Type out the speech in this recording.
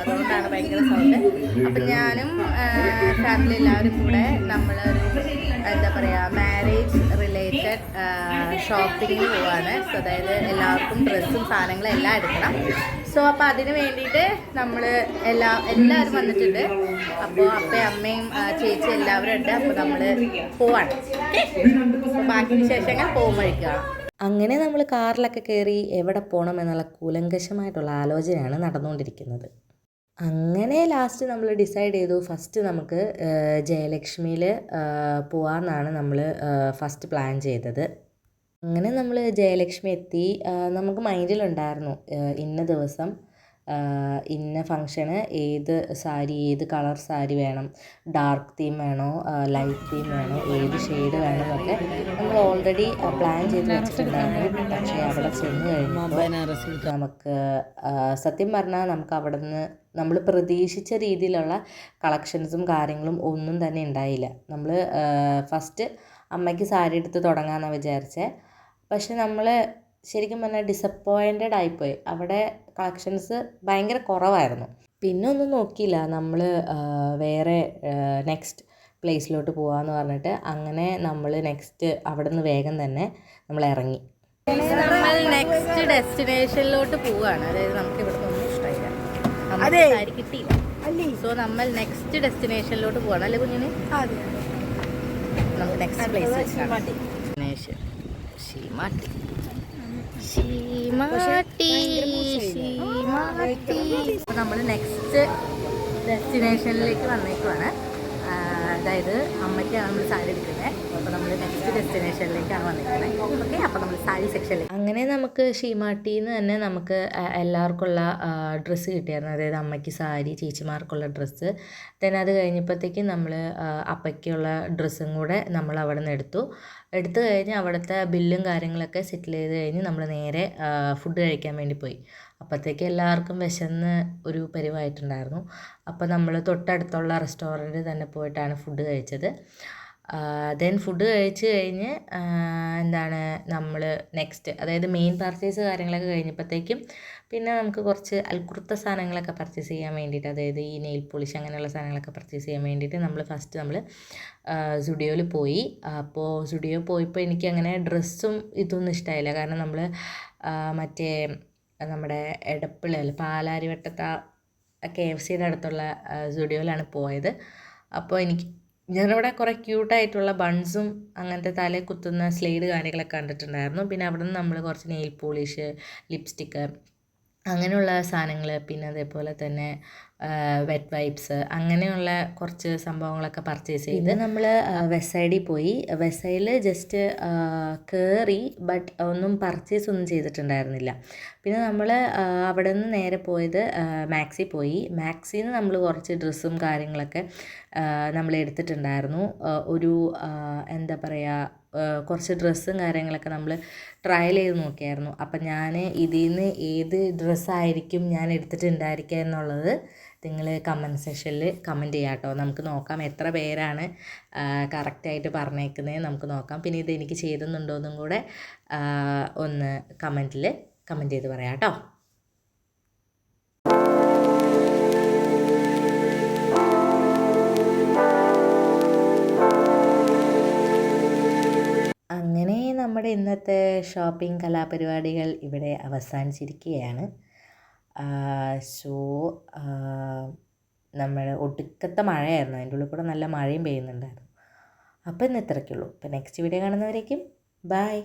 അതുകൊണ്ടാണ് ഭയങ്കര സൗണ്ട്. അപ്പം ഞാനും ഫാമിലി എല്ലാവരും കൂടെ നമ്മളൊരു എന്താ മാരേജ് റിലേറ്റഡ് ഷോപ്പിങ്ങിന് പോവാണ്. സോ അതായത് എല്ലാവർക്കും ഡ്രസ്സും സാധനങ്ങളും എല്ലാം എടുക്കണം. സോ അപ്പോൾ അതിന് വേണ്ടിയിട്ട് നമ്മൾ എല്ലാ എല്ലാവരും വന്നിട്ടുണ്ട്. അപ്പോൾ അപ്പയും അമ്മയും ചേച്ചി എല്ലാവരും ഉണ്ട്. അപ്പോൾ നമ്മൾ പോവാണ്. ബാക്കി വിശേഷങ്ങൾ പോകുമ്പോഴേക്കാം അങ്ങനെ നമ്മൾ കാറിലൊക്കെ കയറി എവിടെ പോകണം എന്നുള്ള കൂലങ്കശമായിട്ടുള്ള ആലോചനയാണ് നടന്നുകൊണ്ടിരിക്കുന്നത്. അങ്ങനെ ലാസ്റ്റ് നമ്മൾ ഡിസൈഡ് ചെയ്തു ഫസ്റ്റ് നമുക്ക് ജയലക്ഷ്മിയിൽ പോവാമെന്നാണ് നമ്മൾ ഫസ്റ്റ് പ്ലാൻ ചെയ്തത്. അങ്ങനെ നമ്മൾ ജയലക്ഷ്മി എത്തി നമുക്ക് മൈൻഡിലുണ്ടായിരുന്നു ഇന്ന ദിവസം ഇന്ന ഫങ്ഷന് ഏത് സാരി ഏത് കളർ സാരി വേണം? ഡാർക്ക് തീം വേണോ? ലൈറ്റ് തീം വേണോ? ഏത് ഷെയ്ഡ് വേണം എന്നൊക്കെ നമ്മൾ ഓൾറെഡി പ്ലാൻ ചെയ്ത് വെച്ചിട്ടുണ്ടായിരുന്നു. പക്ഷേ അവിടെ ചെന്ന് കഴിഞ്ഞപ്പോൾ നമുക്ക് സത്യം പറഞ്ഞാൽ നമുക്ക് അവിടെ നിന്ന് നമ്മൾ പ്രതീക്ഷിച്ച രീതിയിലുള്ള കളക്ഷൻസും കാര്യങ്ങളും ഒന്നും തന്നെ ഉണ്ടായില്ല. നമ്മൾ ഫസ്റ്റ് അമ്മയ്ക്ക് സാരി എടുത്ത് തുടങ്ങാമെന്നാണ് വിചാരിച്ചത് പക്ഷെ നമ്മൾ ശരിക്കും പറഞ്ഞാൽ ഡിസപ്പോയിന്റഡ് ആയിപ്പോയി. അവിടെ കളക്ഷൻസ് ഭയങ്കര കുറവായിരുന്നു. പിന്നെ ഒന്നും നോക്കിയില്ല. നമ്മൾ വേറെ നെക്സ്റ്റ് പ്ലേസിലോട്ട് പോകാമെന്ന് പറഞ്ഞിട്ട് അങ്ങനെ നമ്മൾ നെക്സ്റ്റ് അവിടെ നിന്ന് വേഗം തന്നെ നമ്മൾ ഇറങ്ങി. നമ്മൾ നെക്സ്റ്റ് ഡെസ്റ്റിനേഷനിലോട്ട് പോവുകയാണ് അതായത് നമുക്ക് ഇവിടെ ഒന്നും ഇഷ്ടമായില്ല സാരി കിട്ടിയില്ല. സോ നമ്മൾ നെക്സ്റ്റ് ഡെസ്റ്റിനേഷനിലോട്ട് പോവാണ്. അല്ലേ കുഞ്ഞിന്? നമുക്ക് നെക്സ്റ്റ് പ്ലേസ് ഡെസ്റ്റിനേഷൻ ഷീമാട്ടി അപ്പോൾ നമ്മൾ നെക്സ്റ്റ് ഡെസ്റ്റിനേഷനിലേക്ക് വന്നേക്കുവാണ്. അതായത് അമ്മയ്ക്കാണ് നമ്മൾ സാരി എടുക്കുന്നത് അപ്പോൾ നമ്മൾ നെക്സ്റ്റ് ഡെസ്റ്റിനേഷനിലേക്കാണ് വന്നിരിക്കുന്നത് ഓക്കെ അപ്പോൾ നമ്മൾ സാരി സെക്ഷനിലേക്ക് അങ്ങനെ നമുക്ക് ഷീമാട്ടിയിൽ നിന്ന് തന്നെ നമുക്ക് എല്ലാവർക്കുള്ള ഡ്രസ്സ് കിട്ടിയായിരുന്നു. അതായത് അമ്മയ്ക്ക് സാരി ചേച്ചിമാർക്കുള്ള ഡ്രസ്സ് തന്നെ അത് കഴിഞ്ഞപ്പോഴത്തേക്കും നമ്മൾ അപ്പയ്ക്കുള്ള ഡ്രസ്സും കൂടെ നമ്മൾ അവിടെ നിന്ന് എടുത്തു. എടുത്തു കഴിഞ്ഞ് അവിടുത്തെ ബില്ലും കാര്യങ്ങളൊക്കെ സെറ്റിൽ ചെയ്ത് കഴിഞ്ഞ് നമ്മൾ നേരെ ഫുഡ് കഴിക്കാൻ വേണ്ടി പോയി. അപ്പോഴത്തേക്ക് എല്ലാവർക്കും വിശന്ന് ഒരു പരിവായിട്ടുണ്ടായിരുന്നു. അപ്പോൾ നമ്മൾ തൊട്ടടുത്തുള്ള റെസ്റ്റോറന്റിൽ തന്നെ പോയിട്ടാണ് ഫുഡ് കഴിച്ചത്. ദെൻ ഫുഡ് കഴിച്ച് കഴിഞ്ഞ് എന്താണ് നമ്മൾ നെക്സ്റ്റ് അതായത് മെയിൻ പർച്ചേസ് കാര്യങ്ങളൊക്കെ കഴിഞ്ഞപ്പോഴത്തേക്കും പിന്നെ നമുക്ക് കുറച്ച് അൽക്കുർത്ത സാധനങ്ങളൊക്കെ പർച്ചേസ് ചെയ്യാൻ വേണ്ടിയിട്ട് അതായത് ഈ നെയിൽ പോളിഷ് അങ്ങനെയുള്ള സാധനങ്ങളൊക്കെ പർച്ചേസ് ചെയ്യാൻ വേണ്ടിയിട്ട് നമ്മൾ ഫസ്റ്റ് നമ്മൾ സുഡിയോയിൽ പോയി. അപ്പോൾ സ്റ്റുഡിയോ പോയപ്പോൾ എനിക്ക് അങ്ങനെ ഡ്രസ്സും ഇതൊന്നും ഇഷ്ടമായില്ല കാരണം നമ്മൾ മറ്റേ നമ്മുടെ എടപ്പിള പാലാരിവട്ടത്ത കെ എഫ് സിയുടെ അടുത്തുള്ള സ്റ്റുഡിയോയിലാണ് പോയത്. അപ്പോൾ എനിക്ക് ഞാനവിടെ കുറേ ക്യൂട്ടായിട്ടുള്ള ബൺസും അങ്ങനത്തെ തല കുത്തുന്ന സ്ലൈഡ് കാര്യങ്ങളൊക്കെ കണ്ടിട്ടുണ്ടായിരുന്നു. പിന്നെ അവിടെ നിന്ന് നമ്മൾ കുറച്ച് നെയിൽ പോളിഷ് ലിപ്സ്റ്റിക്ക് അങ്ങനെയുള്ള സാധനങ്ങൾ പിന്നെ അതേപോലെ തന്നെ വെറ്റ് വൈപ്സ് അങ്ങനെയുള്ള കുറച്ച് സംഭവങ്ങളൊക്കെ പർച്ചേസ് ചെയ്ത് നമ്മൾ വെസൈഡിൽ പോയി. വെസൈൽ ജസ്റ്റ് കയറി ബട്ട് ഒന്നും പർച്ചേസ് ഒന്നും ചെയ്തിട്ടുണ്ടായിരുന്നില്ല. പിന്നെ നമ്മൾ അവിടെ നിന്ന് നേരെ പോയത് മാക്സി പോയി. മാക്സിയിൽ നിന്ന് നമ്മൾ കുറച്ച് ഡ്രസ്സും കാര്യങ്ങളൊക്കെ നമ്മൾ എടുത്തിട്ടുണ്ടായിരുന്നു. ഒരു എന്താ പറയുക കുറച്ച് ഡ്രസ്സും കാര്യങ്ങളൊക്കെ നമ്മൾ ട്രയൽ ചെയ്ത് നോക്കിയായിരുന്നു. അപ്പം ഞാൻ ഇതിൽ നിന്ന് ഏത് ഡ്രസ്സായിരിക്കും ഞാൻ എടുത്തിട്ടുണ്ടായിരിക്കുക എന്നുള്ളത് നിങ്ങൾ കമന്റ് സെക്ഷനിൽ കമന്റ് ചെയ്യാം കേട്ടോ നമുക്ക് നോക്കാം എത്ര പേരാണ് കറക്റ്റായിട്ട് പറഞ്ഞേക്കുന്നത് നമുക്ക് നോക്കാം. പിന്നെ ഇത് എനിക്ക് ചെയ്തെന്നുണ്ടോയെന്നും കൂടെ ഒന്ന് കമന്റിൽ കമന്റ് ചെയ്ത് പറയാം കേട്ടോ. അങ്ങനെ നമ്മുടെ ഇന്നത്തെ ഷോപ്പിംഗ് കലാപരിപാടികൾ ഇവിടെ അവസാനിച്ചിരിക്കുകയാണ്. സോ നമ്മൾ ഒടുക്കത്തെ മഴയായിരുന്നു. അതിന്റെ ഉള്ളിൽ കൂടെ നല്ല മഴയും പെയ്യുന്നുണ്ടായിരുന്നു. അപ്പോൾ ഇന്ന് ഇത്രയ്ക്കുള്ളൂ. അപ്പോൾ നെക്സ്റ്റ് വീഡിയോ കാണുന്നവരേക്കും ബൈ.